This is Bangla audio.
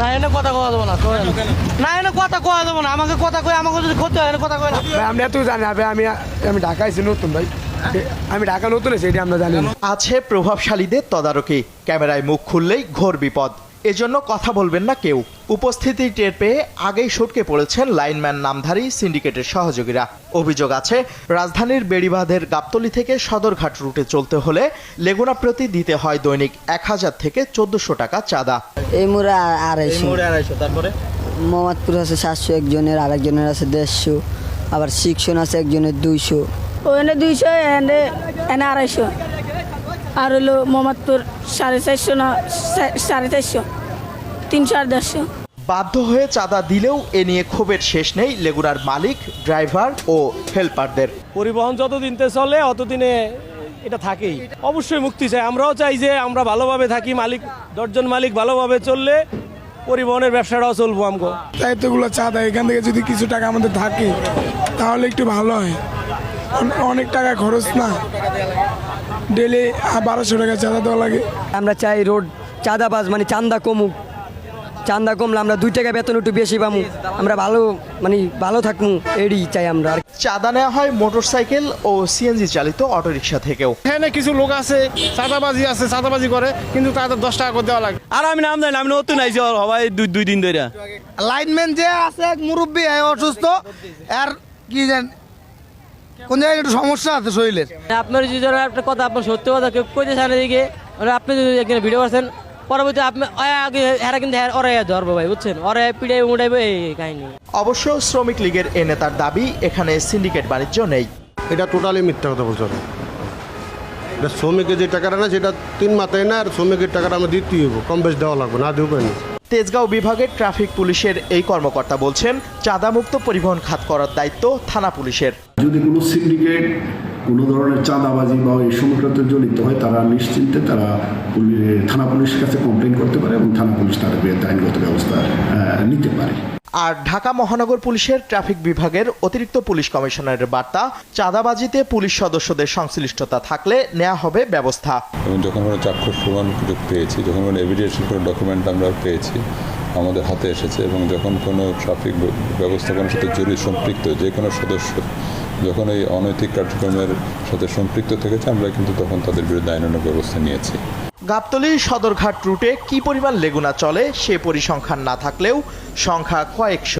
না এনে কথা কওয়া যাব না না এনে কথা কওয়া যাব না আমাকে কথা কই আমাকে যদি ক্ষতি হয় এনে কথা কই ভাই আমরা এত জানি ভাই আমি আমি ঢাকা আইছি নতুন ভাই। আমি ঢাকা নতুন এসে এটা আমরা জানি আছে প্রভাবশালীদের তদারকি ক্যামেরায় মুখ খুললেই ঘোর বিপদ। এজন্য কথা বলবেন না কেউ। উপস্থিতি টের পেয়ে আগেই সটকে পড়েছেন লাইনম্যান নামধারী সিন্ডিকেটের সহযোগীরা। অভিযোগ আছে রাজধানীর বেড়িবাঁধের গাবতলি থেকে সদরঘাট রুটে চলতে হলে লেগুনা প্রতি দিতে হয় দৈনিক এক হাজার থেকে চোদ্দশো টাকা চাঁদা। এই মোড়ে আড়াইশো। আড়াইশো তারপরে? মোহাম্মদপুর আছে সাতশো একজনের আরেকজনের আছে দেড়শো আবার শিক্ষণ আছে একজনের দুইশো। ওখানে দুইশো এনে এনে আড়াইশো। আর হলো মোহাম্মদপুর সাড়ে চারশো না সাড়ে চারশো তিনশো আর দেড়শো। বাধ্য হয়ে চাঁদা দিলেও এ নিয়ে ক্ষোভের শেষ নেই লেগুড়ার মালিক ড্রাইভার ও হেল্পারদের। পরিবহন যতদিনতে চলে অতদিনে এটা থাকেই। অবশ্যই মুক্তি চাই। আমরাও চাই যে আমরা ভালোভাবে থাকি মালিক দশজন মালিক ভালোভাবে চললে পরিবহনের ব্যবসাটাও চলবো আমগো। দায়িত্বগুলো চাঁদা এখান থেকে যদি কিছু টাকা আমাদের থাকে তাহলে একটু ভালো হয়। অনে- অনেক টাকা খরচ না। ডেলি বারোশো টাকা চাঁদা দেওয়া লাগে। আমরা চাই রোড চাঁদাবাজ মানে চান্দা কমুক। চান্দা কমলে আমরা দুই টাকা বেতন একটু বেশি পামু। আমরা ভালো মানে ভালো থাকব এরই চাই আমরা। আর চাঁদা নেওয়া হয় মোটরসাইকেল ও সিএনজি চালিত অটোরিকশা থেকেও। এখানে কিছু লোক আছে চাঁদাবাজি আছে চাঁদাবাজি করে কিন্তু তাদের দশ টাকা করে দেওয়া লাগে। আর আমি নাম জানি আমি নতুন আইছি সবাই দুই দুই দিন ধরে লাইনম্যান যে আছে এক মুরব্বী অসুস্থ। আর কি জান কোন জায়গায় একটু সমস্যা আছে শরীরের? আপনার যদি একটা কথা আপনার সত্যি কথা কেউ কইতে চান এদিকে মানে আপনি যদি এখানে ভিডিও করছেন পরবর্তী আপনি কিন্তু ওরাই ধরবো ভাই বুঝছেন? ওরাই পিড়াই উড়াইবে এই কাহিনী। অবশ্য শ্রমিক লীগের এ নেতার দাবি এখানে সিন্ডিকেট বাণিজ্য নেই। এটা টোটালি মিথ্যা কথা বলছে এটা শ্রমিকের যে টাকাটা না সেটা তিন মাথায় না আর শ্রমিকের টাকাটা আমরা দিতেই হব কম বেশ দেওয়া লাগবে না উপায় তেজগাঁও বিভাগের ট্রাফিক পুলিশের এই কর্মকর্তা বলছেন চাঁদামুক্ত পরিবহন খাত করার দায়িত্ব থানা পুলিশের। যদি কোনো সিন্ডিকেট কোনো ধরনের চাঁদাবাজি বা এই সময়টাতে জড়িত হয় তারা নিশ্চিন্তে তারা থানা পুলিশের কাছে কমপ্লেন করতে পারে এবং থানা পুলিশ তাদের বিরুদ্ধে আইনগত ব্যবস্থা নিতে পারে। আর ঢাকা মহানগর পুলিশের ট্রাফিক বিভাগের অতিরিক্ত পুলিশ কমিশনারের বার্তা চাঁদাবাজিতে পুলিশ সদস্যদের সংশ্লিষ্টতা থাকলে নেওয়া হবে ব্যবস্থা। এবং যখন আমরা চাক্ষুষ প্রমাণ পেয়েছি যখন কোনো এভিডেন্সের কোনো ডকুমেন্ট আমরা পেয়েছি আমাদের হাতে এসেছে এবং যখন কোনো ট্রাফিক ব্যবস্থাপনার সাথে জড়িত সম্পৃক্ত যে কোনো সদস্য যখন এই অনৈতিক কার্যক্রমের সাথে সম্পৃক্ত থেকেছে, আমরা কিন্তু তখন তাদের বিরুদ্ধে আইনানুগ ব্যবস্থা নিয়েছি। গাবতলী সদরঘাট রুটে কি পরিমাণ লেগুনা চলে সে পরিসংখ্যান না থাকলেও সংখ্যা কয়েকশো।